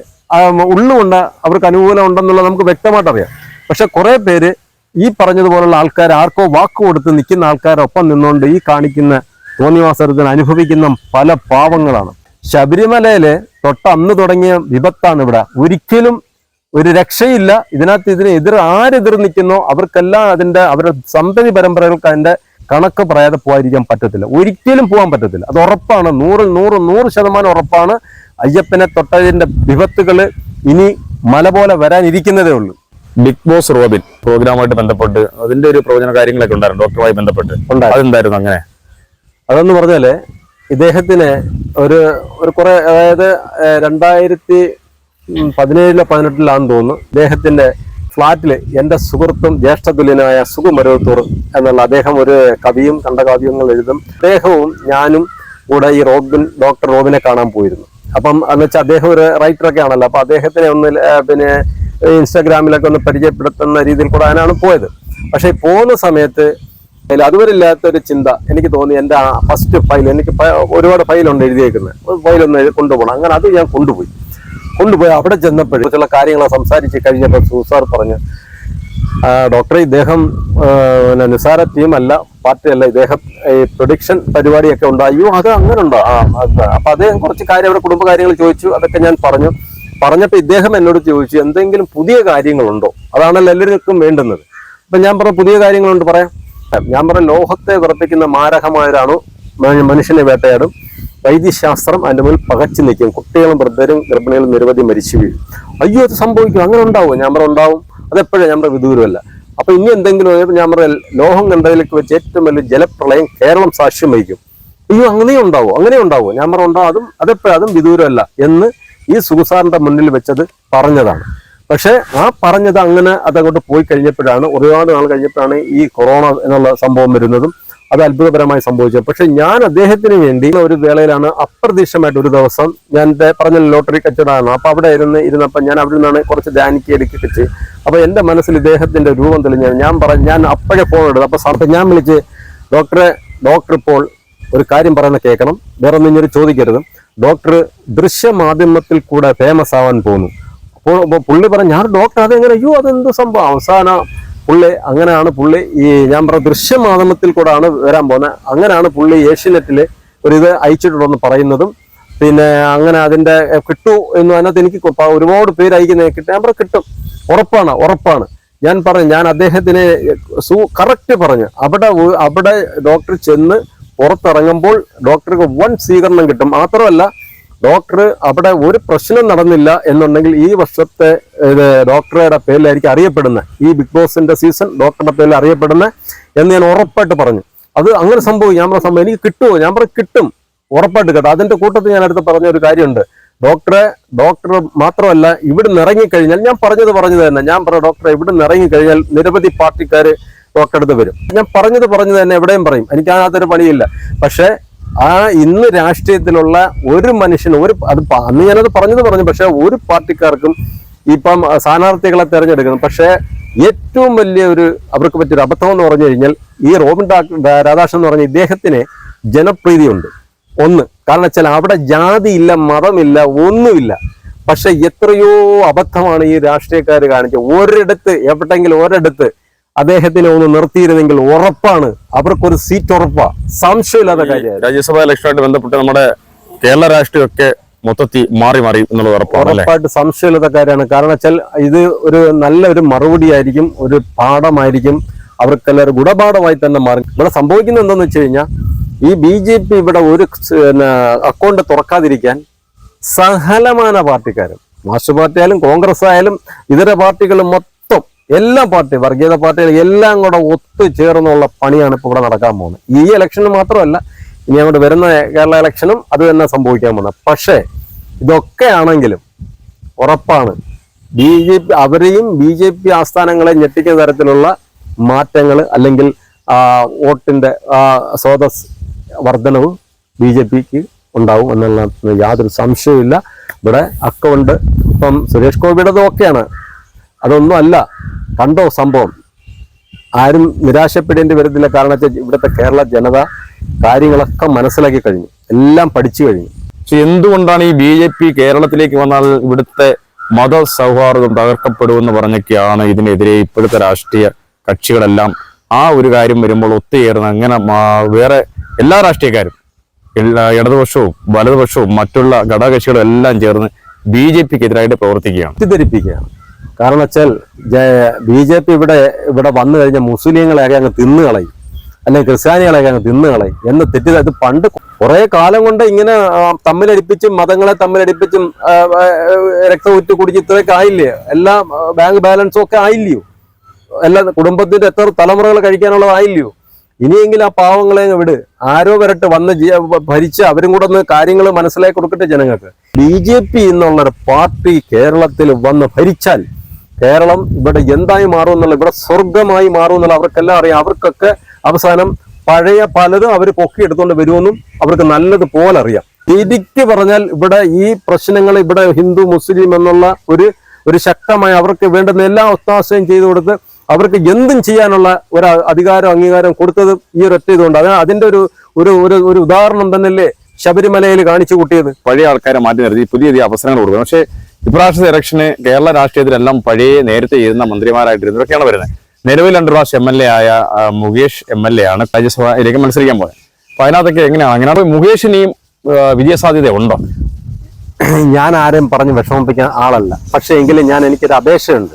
ഉള്ളുകൊണ്ട് അവർക്ക് അനുകൂലം ഉണ്ടെന്നുള്ളത് നമുക്ക് വ്യക്തമായിട്ട് അറിയാം. പക്ഷെ കുറെ പേര് ഈ പറഞ്ഞതുപോലുള്ള ആൾക്കാർ ആർക്കോ വാക്ക് കൊടുത്ത് നിൽക്കുന്ന ആൾക്കാരൊപ്പം നിന്നുകൊണ്ട് ഈ കാണിക്കുന്ന തോന്നിവാസത്തിന് അനുഭവിക്കുന്ന പല പാവങ്ങളാണ്. ശബരിമലയിലെ തൊട്ട് അന്ന് തുടങ്ങിയ വിപത്താണ് ഇവിടെ. ഒരിക്കലും ഒരു രക്ഷയില്ല. ഇതിനകത്ത് ഇതിനെതിർ ആരെതിർ നിൽക്കുന്നോ അവർക്കെല്ലാം അതിന്റെ അവരുടെ സന്തതി പരമ്പരകൾക്ക് അതിന്റെ കണക്ക് പറയാതെ പോകാതിരിക്കാൻ പറ്റത്തില്ല. ഒരിക്കലും പോകാൻ പറ്റത്തില്ല. അത് ഉറപ്പാണ്. നൂറിൽ നൂറ് നൂറ് ശതമാനം ഉറപ്പാണ് അയ്യപ്പനെ തൊട്ടതിന്റെ വിപത്തുകൾ ഇനി മല പോലെ വരാനിരിക്കുന്നതേ ഉള്ളൂ. ബിഗ് ബോസ് റോബിൻ പ്രോഗ്രാമായിട്ട് ബന്ധപ്പെട്ട് അതിന്റെ ഒരു പ്രവചന കാര്യങ്ങളൊക്കെ ഉണ്ടായിരുന്നു ഡോക്ടറുമായി ബന്ധപ്പെട്ട്. അതെന്തായിരുന്നു അങ്ങനെ? അതെന്ന് പറഞ്ഞാൽ ഇദ്ദേഹത്തിന് ഒരു ഒരു കുറെ അതായത് രണ്ടായിരത്തി പതിനേഴിലോ പതിനെട്ടിലാണെന്ന് തോന്നുന്നു. ഇദ്ദേഹത്തിന്റെ ഫ്ലാറ്റിൽ എന്റെ സുഹൃത്തും ജ്യേഷ്ഠതുല്യനായ സുഖു മരുവത്തൂർ എന്നുള്ള അദ്ദേഹം ഒരു കവിയും കണ്ടകാവ്യങ്ങൾ എഴുതും. അദ്ദേഹവും ഞാനും കൂടെ ഈ റോബിൻ ഡോക്ടർ റോബിനെ കാണാൻ പോയിരുന്നു. അപ്പം എന്ന് വെച്ചാൽ അദ്ദേഹം ഒരു റൈറ്ററൊക്കെ ആണല്ലോ. അപ്പൊ അദ്ദേഹത്തിനെ ഒന്ന് പിന്നെ ഇൻസ്റ്റാഗ്രാമിലൊക്കെ ഒന്ന് പരിചയപ്പെടുത്തുന്ന രീതിയിൽ കൂടെ അതിനാണ് പോയത്. പക്ഷേ പോകുന്ന സമയത്ത് അതിൽ അതുവരില്ലാത്തൊരു ചിന്ത എനിക്ക് തോന്നി എന്റെ ഫസ്റ്റ് ഫയൽ എനിക്ക് ഒരുപാട് ഫയലുണ്ട് എഴുതിയേക്കുന്നത്. ഫയലൊന്ന് കൊണ്ടുപോകണം. അങ്ങനെ അത് ഞാൻ കൊണ്ടുപോയി. കൊണ്ടുപോയി അവിടെ ചെന്നപ്പോഴുള്ള കാര്യങ്ങൾ സംസാരിച്ച് കഴിഞ്ഞപ്പോൾ സുസാർ പറഞ്ഞു ഡോക്ടറെ ഇദ്ദേഹം പിന്നെ നിസാര ടീമല്ല പാർട്ടിയല്ല ഇദ്ദേഹം ഈ പ്രൊഡിക്ഷൻ പരിപാടിയൊക്കെ ഉണ്ട് അയ്യോ അത് അങ്ങനെ ഉണ്ടോ ആ അപ്പൊ അദ്ദേഹം കുറച്ച് കാര്യം അവരുടെ കുടുംബകാര്യങ്ങൾ ചോദിച്ചു അതൊക്കെ ഞാൻ പറഞ്ഞു. പറഞ്ഞപ്പോൾ ഇദ്ദേഹം എന്നോട് ചോദിച്ചു എന്തെങ്കിലും പുതിയ കാര്യങ്ങളുണ്ടോ? അതാണല്ലോ എല്ലാവർക്കും വേണ്ടുന്നത്. അപ്പൊ ഞാൻ പറഞ്ഞ പുതിയ കാര്യങ്ങളുണ്ട് പറയാം. ഞാൻ പറഞ്ഞ ലോഹത്തെ വിറപ്പിക്കുന്ന മാരകമായൊരാണോ മനുഷ്യനെ വേട്ടയാടും വൈദ്യശാസ്ത്രം അതിന്റെ മുന്നിൽ പകച്ചു നിൽക്കും. കുട്ടികളും വൃദ്ധരും ഗർഭിണികളും നിരവധി മരിച്ചു വീഴും. അയ്യോ അത് സംഭവിക്കും. അങ്ങനെ ഉണ്ടാവും. ഞാൻ പറഞ്ഞ ഉണ്ടാവും. അതെപ്പോഴും പറഞ്ഞ വിദൂരമല്ല. അപ്പൊ ഇനി എന്തെങ്കിലും ഞാൻ പറഞ്ഞ ലോഹം കണ്ടതിലേക്ക് വെച്ച് ഏറ്റവും വലിയ ജലപ്രളയം കേരളം സാക്ഷ്യം വഹിക്കും. അയ്യോ അങ്ങനെ ഉണ്ടാവോ. അങ്ങനെ ഉണ്ടാവോ. ഞാൻ പറഞ്ഞ ഉണ്ടാവും. അതും അതെപ്പോഴും അതും വിദൂരമല്ല എന്ന് ഈ സുഖസാറിന്റെ മുന്നിൽ വെച്ചത് പറഞ്ഞതാണ്. പക്ഷെ ആ പറഞ്ഞത് അങ്ങനെ അതങ്ങോട്ട് പോയി കഴിഞ്ഞപ്പോഴാണ് ഒരുപാട് നാൾ കഴിഞ്ഞപ്പോഴാണ് ഈ കൊറോണ എന്നുള്ള സംഭവം വരുന്നതും അത് അത്ഭുതപരമായി സംഭവിച്ചത് പക്ഷെ ഞാൻ അദ്ദേഹത്തിന് വേണ്ടി ഒരു വേളയിലാണ് അപ്രതീക്ഷമായിട്ട് ഒരു ദിവസം ഞാൻ പറഞ്ഞ ലോട്ടറി കച്ചവടമാണ്. അപ്പൊ അവിടെ ഇരുന്ന് ഇരുന്നപ്പോൾ ഞാൻ അവിടെ നിന്നാണ് കുറച്ച് ധ്യാനിക്ക് എടുക്കൊക്കെ ചെയ്ത് അപ്പൊ എന്റെ മനസ്സിൽ ഇദ്ദേഹത്തിന്റെ രൂപം തെളിഞ്ഞ. ഞാൻ പറഞ്ഞു ഞാൻ അപ്പോഴേ ഫോൺ എടുത്തു അപ്പൊ സാർ ഞാൻ വിളിച്ച് ഡോക്ടറെ ഡോക്ടർ ഇപ്പോൾ ഒരു കാര്യം പറയുന്ന കേൾക്കണം. വേറെ ഒന്നും ഇനി ചോദിക്കരുത്. ഡോക്ടർ ദൃശ്യമാധ്യമത്തിൽ കൂടെ ഫേമസ് ആവാൻ പോകുന്നു. അപ്പോൾ അപ്പോൾ പുള്ളി പറഞ്ഞു ഞാൻ ഡോക്ടർ അതെങ്ങനെ? അയ്യോ അതെന്ത് സംഭവം. അവസാന പുള്ളി അങ്ങനെയാണ് പുള്ളി ഈ ഞാൻ പറഞ്ഞ ദൃശ്യമാധ്യമത്തിൽ കൂടാണ് വരാൻ പോകുന്നത്. അങ്ങനെയാണ് പുള്ളി ഏഷ്യനെറ്റിൽ ഇത് അയച്ചിട്ടുണ്ടെന്ന് പറയുന്നതും. പിന്നെ അങ്ങനെ അതിന്റെ കിട്ടൂ എന്ന് അതിനകത്ത് എനിക്ക് ഒരുപാട് പേര് അയക്കുന്ന കിട്ടും. ഞാൻ കിട്ടും. ഉറപ്പാണ് ഉറപ്പാണ്. ഞാൻ പറഞ്ഞു ഞാൻ അദ്ദേഹത്തിനെ സു കറക്റ്റ് പറഞ്ഞു. അവിടെ അവിടെ ഡോക്ടർ ചെന്ന് പുറത്തിറങ്ങുമ്പോൾ ഡോക്ടർക്ക് വൺ സ്വീകരണം കിട്ടും. മാത്രമല്ല ഡോക്ടർ അവിടെ ഒരു പ്രശ്നം നടന്നില്ല എന്നുണ്ടെങ്കിൽ ഈ വർഷത്തെ ഡോക്ടറുടെ പേരിലായിരിക്കും അറിയപ്പെടുന്നത് ഈ ബിഗ് ബോസിന്റെ സീസൺ ഡോക്ടറുടെ പേരിൽ അറിയപ്പെടുന്നത് എന്ന് ഞാൻ ഉറപ്പായിട്ട് പറഞ്ഞു. അത് അങ്ങനെ സംഭവിക്കും. ഞാൻ പറഞ്ഞ സംഭവം എനിക്ക് കിട്ടുമോ? ഞാൻ പറഞ്ഞു കിട്ടും. ഉറപ്പായിട്ട് കേട്ടോ. അതിന്റെ കൂട്ടത്തിൽ ഞാൻ അടുത്ത് പറഞ്ഞ ഒരു കാര്യമുണ്ട്. ഡോക്ടറെ ഡോക്ടർ മാത്രമല്ല ഇവിടുന്ന് ഇറങ്ങിക്കഴിഞ്ഞാൽ ഞാൻ പറഞ്ഞത് പറഞ്ഞത് തന്നെ. ഞാൻ പറഞ്ഞ ഡോക്ടറെ ഇവിടുന്ന് ഇറങ്ങിക്കഴിഞ്ഞാൽ നിരവധി പാർട്ടിക്കാർ ഡോക്ടറെ അടുത്ത് വരും. ഞാൻ പറഞ്ഞത് പറഞ്ഞത് തന്നെ എവിടെയും പറയും. എനിക്ക് പണിയില്ല. പക്ഷേ ആ ഇന്ന് രാഷ്ട്രീയത്തിലുള്ള ഒരു മനുഷ്യനും ഒരു അത് അന്ന് ഞാനത് പറഞ്ഞത് പറഞ്ഞു പക്ഷെ ഒരു പാർട്ടിക്കാർക്കും ഇപ്പം സ്ഥാനാർത്ഥികളെ തെരഞ്ഞെടുക്കുന്നു പക്ഷേ ഏറ്റവും വലിയ ഒരു അവർക്ക് പറ്റിയൊരു അബദ്ധം എന്ന് പറഞ്ഞു കഴിഞ്ഞാൽ ഈ റോബിൻ രാധാകൃഷ്ണൻ എന്ന് പറഞ്ഞ ഇദ്ദേഹത്തിന് ജനപ്രീതിയുണ്ട്. ഒന്ന് കാരണം വെച്ചാൽ അവിടെ ജാതിയില്ല മതമില്ല ഒന്നുമില്ല. പക്ഷെ എത്രയോ അബദ്ധമാണ് ഈ രാഷ്ട്രീയക്കാർ കാണിച്ചത്. ഒരിടത്ത് എവിടെങ്കിലും ഒരിടത്ത് അദ്ദേഹത്തിനെ ഒന്ന് നിർത്തിയിരുന്നെങ്കിൽ ഉറപ്പാണ്. അവർക്കൊരു സീറ്റ് ഉറപ്പാ. സംശയമില്ലാത്ത കാര്യമാണ് രാജ്യസഭാ ഇലക്ഷനുമായിട്ട് ബന്ധപ്പെട്ട് നമ്മുടെ കേരള രാഷ്ട്രീയമൊക്കെ മൊത്തത്തിൽ മാറി മാറി എന്നുള്ളത് ഉറപ്പാണ് ഉറപ്പായിട്ട് സംശയമില്ലാത്ത കാര്യമാണ്. കാരണം വെച്ചാൽ ഇത് ഒരു നല്ല ഒരു മറുപടി ആയിരിക്കും ഒരു പാഠമായിരിക്കും. അവർക്കെല്ലാം ഒരു ഗുണപാഠമായി തന്നെ മാറി. ഇവിടെ സംഭവിക്കുന്നത് എന്താണെന്ന് വെച്ച് കഴിഞ്ഞാൽ ഈ ബി ജെ പി ഇവിടെ ഒരു അക്കൗണ്ട് തുറക്കാതിരിക്കാൻ സഹലമാന പാർട്ടിക്കാരും മാർക്സ് പാർട്ടി ആയാലും കോൺഗ്രസ് ആയാലും ഇതര പാർട്ടികളും മൊത്തം എല്ലാ പാർട്ടി വർഗീയത പാർട്ടികൾ എല്ലാം കൂടെ ഒത്തുചേർന്നുള്ള പണിയാണ് ഇപ്പോൾ ഇവിടെ നടക്കാൻ പോകുന്നത്. ഈ ഇലക്ഷന് മാത്രമല്ല ഇനി അങ്ങോട്ട് വരുന്ന കേരള ഇലക്ഷനും അത് തന്നെ സംഭവിക്കാൻ പോകുന്നത്. പക്ഷേ ഇതൊക്കെ ആണെങ്കിലും ഉറപ്പാണ് ബി ജെ പി അവരെയും ബി ജെ പി ആസ്ഥാനങ്ങളെ ഞെട്ടിക്കുന്ന തരത്തിലുള്ള മാറ്റങ്ങൾ അല്ലെങ്കിൽ വോട്ടിന്റെ സ്രോതസ് വർധനവ് ബി ജെ പിക്ക് ഉണ്ടാവും എന്നുള്ള യാതൊരു സംശയവുമില്ല. ഇവിടെ അക്കൗണ്ട് ഇപ്പം സുരേഷ് ഗോപിയുടേതും ഒക്കെയാണ്. അതൊന്നും അല്ല. കണ്ടോ സംഭവം? ആരും നിരാശപ്പെടേണ്ടി വരുന്നില്ല കാരണം ഇവിടുത്തെ കേരള ജനത കാര്യങ്ങളൊക്കെ മനസ്സിലാക്കി കഴിഞ്ഞു. എല്ലാം പഠിച്ചു കഴിഞ്ഞു. പക്ഷെ എന്തുകൊണ്ടാണ് ഈ ബി ജെ പി കേരളത്തിലേക്ക് വന്നാൽ ഇവിടുത്തെ മത സൗഹാർദ്ദം തകർക്കപ്പെടുമെന്ന് പറഞ്ഞൊക്കെയാണ് ഇതിനെതിരെ ഇപ്പോഴത്തെ രാഷ്ട്രീയ കക്ഷികളെല്ലാം ആ ഒരു കാര്യം വരുമ്പോൾ ഒത്തുചേർന്ന് അങ്ങനെ വേറെ എല്ലാ രാഷ്ട്രീയക്കാരും എല്ലാ ഇടതുപക്ഷവും വലതുപക്ഷവും മറ്റുള്ള ഘടകകക്ഷികളും എല്ലാം ചേർന്ന് ബി ജെ പിക്ക് എതിരായിട്ട് പ്രവർത്തിക്കുകയാണ്. തെറ്റിദ്ധരിപ്പിക്കുകയാണ്. കാരണം വെച്ചാൽ ബി ജെ പി ഇവിടെ ഇവിടെ വന്നു കഴിഞ്ഞ മുസ്ലിങ്ങളെയൊക്കെ അങ്ങ് തിന്നു കളയും. അല്ലെങ്കിൽ ക്രിസ്ത്യാനികളെയൊക്കെ അങ്ങ് തിന്നു കളയും. എന്ന് തെറ്റിദ്ധ പണ്ട് കുറെ കാലം കൊണ്ട് ഇങ്ങനെ തമ്മിലടിപ്പിച്ചും മതങ്ങളെ തമ്മിലടിപ്പിച്ചും രക്തം ഉറ്റു കുടിച്ച് ഇത്രയൊക്കെ ആയില്ലേ? എല്ലാ ബാങ്ക് ബാലൻസും ഒക്കെ ആയില്ലയോ? എല്ലാ കുടുംബത്തിന്റെ എത്ര തലമുറകൾ കഴിക്കാനുള്ളതായില്ലയോ ഇനിയെങ്കിലും ആ പാവങ്ങളെ വിട്. ആരോ വരട്ടെ വന്ന് ഭരിച്ച് അവരും കൂടെ ഒന്ന് കാര്യങ്ങൾ മനസ്സിലാക്കി കൊടുക്കട്ടെ ജനങ്ങൾക്ക്. ബി ജെ പി എന്നുള്ളൊരു പാർട്ടി കേരളത്തിൽ വന്ന് ഭരിച്ചാൽ കേരളം ഇവിടെ എന്തായി മാറും എന്നുള്ള ഇവിടെ സ്വർഗമായി മാറും എന്നുള്ള അവർക്കെല്ലാം അറിയാം. അവർക്കൊക്കെ അവസാനം പഴയ പലതും അവർ പൊക്കിയെടുത്തുകൊണ്ട് വരുമെന്നും അവർക്ക് നല്ലതുപോലെ അറിയാം. ശരിക്ക് പറഞ്ഞാൽ ഇവിടെ ഈ പ്രശ്നങ്ങൾ ഇവിടെ ഹിന്ദു മുസ്ലിം എന്നുള്ള ഒരു ഒരു ശക്തമായ അവർക്ക് വേണ്ടുന്ന എല്ലാ ഒത്താശയും ചെയ്തു കൊടുത്ത് അവർക്ക് എന്തും ചെയ്യാനുള്ള ഒരു അധികാരം അംഗീകാരം കൊടുത്തത് ഈ ഒരു ഒറ്റ ഇതുകൊണ്ട്. അത് അതിന്റെ ഒരു ഒരു ഒരു ഉദാഹരണം തന്നെയല്ലേ ശബരിമലയിൽ കാണിച്ചു കൂട്ടിയത്. പഴയ ആൾക്കാരെ മാറ്റി നിർത്തി പുതിയ അവസരങ്ങൾ കൊടുക്കുന്നത് പക്ഷേ ഇപ്രാവശ്യത്തെ ഇലക്ഷന് കേരള രാഷ്ട്രീയത്തിലെല്ലാം പഴയ നേരത്തെ ഇരുന്ന മന്ത്രിമാരായിട്ടിരുന്നു. ഇവരൊക്കെയാണ് വരുന്നത്. നിലവിൽ രണ്ട് പ്രാവശ്യം എം എൽ എ ആയ മുകേഷ് എം എൽ എ ആണ് രാജ്യസഭയിലേക്ക് മത്സരിക്കാൻ പോയത്. അപ്പൊ അതിനകത്തൊക്കെ എങ്ങനെയാണ്? അങ്ങനെ മുകേഷിനെയും വിജയസാധ്യത ഉണ്ടോ? ഞാൻ ആരെയും പറഞ്ഞ് വിഷമിപ്പിക്കാൻ ആളല്ല. പക്ഷേ എങ്കിലും ഞാൻ എനിക്കൊരു അപേക്ഷയുണ്ട്.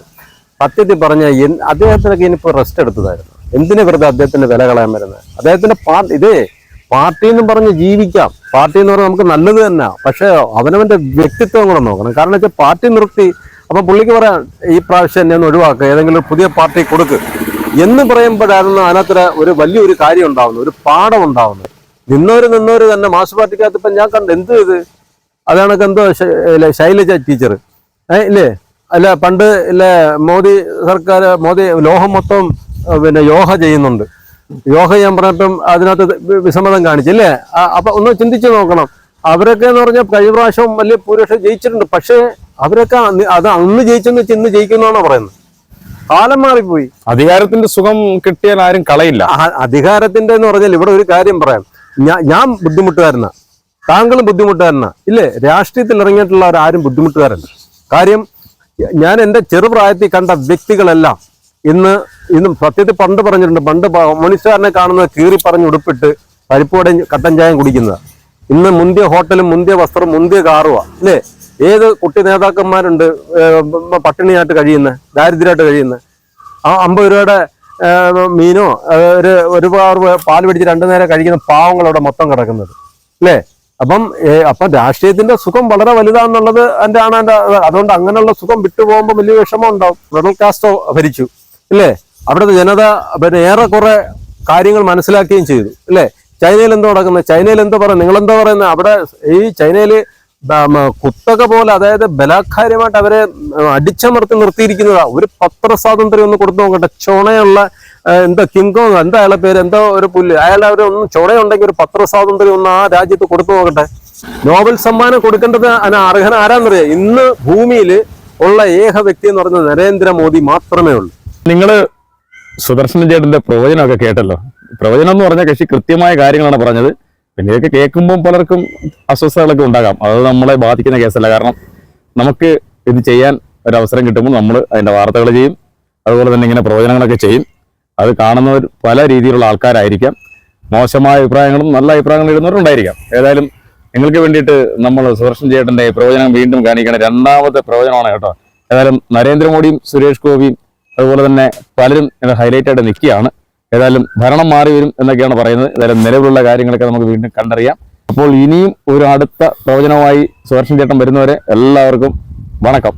സത്യത്തിൽ പറഞ്ഞ അദ്ദേഹത്തിനൊക്കെ ഇനിയിപ്പോൾ റെസ്റ്റ് എടുത്തതായിരുന്നു. എന്തിനു വെറുതെ അദ്ദേഹത്തിന്റെ വില കളയാൻ വരുന്നത്? അദ്ദേഹത്തിന്റെ പാർട്ടി ഇതേ പാർട്ടി എന്നും പറഞ്ഞ് ജീവിക്കാം. പാർട്ടി എന്ന് പറഞ്ഞാൽ നമുക്ക് നല്ലത് തന്നെ. പക്ഷേ അവനവന്റെ വ്യക്തിത്വം കൂടെ നോക്കണം. കാരണം വെച്ചാൽ പാർട്ടി നിർത്തി അപ്പൊ പുള്ളിക്ക് പറയാം ഈ പ്രാവശ്യം എന്നെ ഒന്ന് ഒഴിവാക്കുക ഏതെങ്കിലും പുതിയ പാർട്ടി കൊടുക്ക്. എന്ന് പറയുമ്പോഴായിരുന്നു അതിനകത്തൊരു ഒരു വലിയൊരു കാര്യം ഉണ്ടാവുന്നത് ഒരു പാഠം ഉണ്ടാവുന്നത്. നിന്നവർ നിന്നവർ തന്നെ മാസ് പാർട്ടിക്കകത്ത് ഇപ്പം ഞാൻ കണ്ട് എന്ത് ഇത്? അതാണ് എന്തോ ശൈലജ ടീച്ചർ ഇല്ലേ? അല്ല പണ്ട് ഇല്ലേ മോദി സർക്കാർ മോദി ലോഹം മൊത്തം പിന്നെ യോഗ ചെയ്യുന്നുണ്ട്. യോഗ ഞാൻ പറഞ്ഞപ്പം അതിനകത്ത് വിസമ്മതം കാണിച്ചില്ലേ? അപ്പൊ ഒന്ന് ചിന്തിച്ചു നോക്കണം. അവരൊക്കെ എന്ന് പറഞ്ഞാൽ കഴിഞ്ഞ പ്രാവശ്യം വലിയ ഭൂരിപക്ഷം ജയിച്ചിട്ടുണ്ട്. പക്ഷേ അവരൊക്കെ അത് അന്ന് ജയിച്ചെന്ന് ചിന്ന് ഇന്ന് ജയിക്കുന്നതാണോ പറയുന്നത്? കാലം മാറിപ്പോയി. അധികാരത്തിന്റെ സുഖം കിട്ടിയാൽ ആരും കളയില്ല. അധികാരത്തിന്റെ എന്ന് പറഞ്ഞാൽ ഇവിടെ ഒരു കാര്യം പറയാം. ഞാൻ ഞാൻ ബുദ്ധിമുട്ടുകാരനാ. താങ്കളും ബുദ്ധിമുട്ടുകാരനാ. ഇല്ലേ? രാഷ്ട്രീയത്തിൽ ഇറങ്ങിയിട്ടുള്ളവർ ആരും ബുദ്ധിമുട്ടുകാരല്ല. കാര്യം ഞാൻ എന്റെ ചെറുപ്രായത്തിൽ കണ്ട വ്യക്തികളെല്ലാം ഇന്ന് ഇന്ന് സത്യത്തിൽ പണ്ട് പറഞ്ഞിട്ടുണ്ട് പണ്ട് മനുഷ്യരനെ കാണുന്നത് കീറി പറഞ്ഞ് ഉടുപ്പിട്ട് പരിപ്പോടെ കട്ടൻ ചായം കുടിക്കുന്നത്. ഇന്ന് മുന്തിയ ഹോട്ടലും മുന്തിയ വസ്ത്രം മുന്തിയ കാറുമാണ് അല്ലേ? ഏത് കുട്ടി നേതാക്കന്മാരുണ്ട് പട്ടിണിയായിട്ട് കഴിയുന്ന ദാരിദ്ര്യമായിട്ട് കഴിയുന്ന? ആ അമ്പത് രൂപയുടെ മീനോ ഒരു ഒരുപാട് പാൽ പിടിച്ച് രണ്ടു നേരം കഴിക്കുന്ന പാവങ്ങളവിടെ മൊത്തം കിടക്കുന്നത് അല്ലേ? അപ്പം അപ്പം രാഷ്ട്രീയത്തിന്റെ സുഖം വളരെ വലുതാന്നുള്ളത് എന്റെ ആണ് എന്റെ അതുകൊണ്ട് അങ്ങനെയുള്ള സുഖം വിട്ടുപോകുമ്പോൾ വലിയ വിഷമം ഉണ്ടാവും. മിഡിൽ കാസ്റ്റോ ഭരിച്ചു. ഇല്ലേ? അവിടുത്തെ ജനത പിന്നെ ഏറെക്കുറെ കാര്യങ്ങൾ മനസ്സിലാക്കുകയും ചെയ്തു അല്ലേ ചൈനയിൽ എന്തോ നടക്കുന്നത് ചൈനയിൽ എന്തോ പറയുന്നത് നിങ്ങളെന്തോ പറയുന്നത് അവിടെ ഈ ചൈനയിൽ കുത്തക പോലെ അതായത് ബലാത്കാര്യമായിട്ട് അവരെ അടിച്ചമർത്തി നിർത്തിയിരിക്കുന്നതാ. ഒരു പത്രസ്വാതന്ത്ര്യം ഒന്ന് കൊടുത്തു നോക്കട്ടെ. ചുണയുള്ള എന്തോ കിങ്കോങ് എന്താ അയാളെ പേര് എന്തോ ഒരു പുല്ല്. അയാൾ അവർ ഒന്ന് ചുണയുണ്ടെങ്കിൽ ഒരു പത്രസ്വാതന്ത്ര്യം ഒന്ന് ആ രാജ്യത്ത് കൊടുത്തു നോക്കട്ടെ. നോബൽ സമ്മാനം കൊടുക്കേണ്ടത് അർഹന ആരാന്നറിയാം? ഇന്ന് ഭൂമിയിൽ ഉള്ള ഏക വ്യക്തി എന്ന് പറയുന്നത് നരേന്ദ്രമോദി മാത്രമേ ഉള്ളൂ. നിങ്ങൾ സുദർശന ചേട്ടന്റെ പ്രവചനമൊക്കെ കേട്ടല്ലോ. പ്രവചനം എന്ന് പറഞ്ഞാൽ കക്ഷി കൃത്യമായ കാര്യങ്ങളാണ് പറഞ്ഞത്. പിന്നെ ഇതൊക്കെ കേൾക്കുമ്പോൾ പലർക്കും അസ്വസ്ഥതകളൊക്കെ ഉണ്ടാകാം. അത് നമ്മളെ ബാധിക്കുന്ന കേസല്ല. കാരണം നമുക്ക് ഇത് ചെയ്യാൻ ഒരു അവസരം കിട്ടുമ്പോൾ നമ്മൾ അതിന്റെ വാർത്തകൾ ചെയ്യും. അതുപോലെ തന്നെ ഇങ്ങനെ പ്രവചനങ്ങളൊക്കെ ചെയ്യും. അത് കാണുന്നവർ പല രീതിയിലുള്ള ആൾക്കാരായിരിക്കാം. മോശമായ അഭിപ്രായങ്ങളും നല്ല അഭിപ്രായങ്ങളും ഇടുന്നവരുണ്ടായിരിക്കാം. ഏതായാലും നിങ്ങൾക്ക് വേണ്ടിയിട്ട് നമ്മൾ സുദർശൻ ചേട്ടന്റെ പ്രവചനം വീണ്ടും കാണിക്കണം. രണ്ടാമത്തെ പ്രവചനമാണ് കേട്ടോ. ഏതായാലും നരേന്ദ്രമോദിയും സുരേഷ് ഗോപിയും അതുപോലെ തന്നെ പലരും ഹൈലൈറ്റ് ആയിട്ട് നിൽക്കുകയാണ്. ഏതായാലും ഭരണം മാറി വരും എന്നൊക്കെയാണ് പറയുന്നത്. ഏതായാലും നിലവിലുള്ള കാര്യങ്ങളൊക്കെ നമുക്ക് വീണ്ടും കണ്ടറിയാം. അപ്പോൾ ഇനിയും ഒരു അടുത്ത പ്രവചനവുമായി സുദർശൻ ചേട്ടൻ വരുന്നവരെ എല്ലാവർക്കും വണക്കം.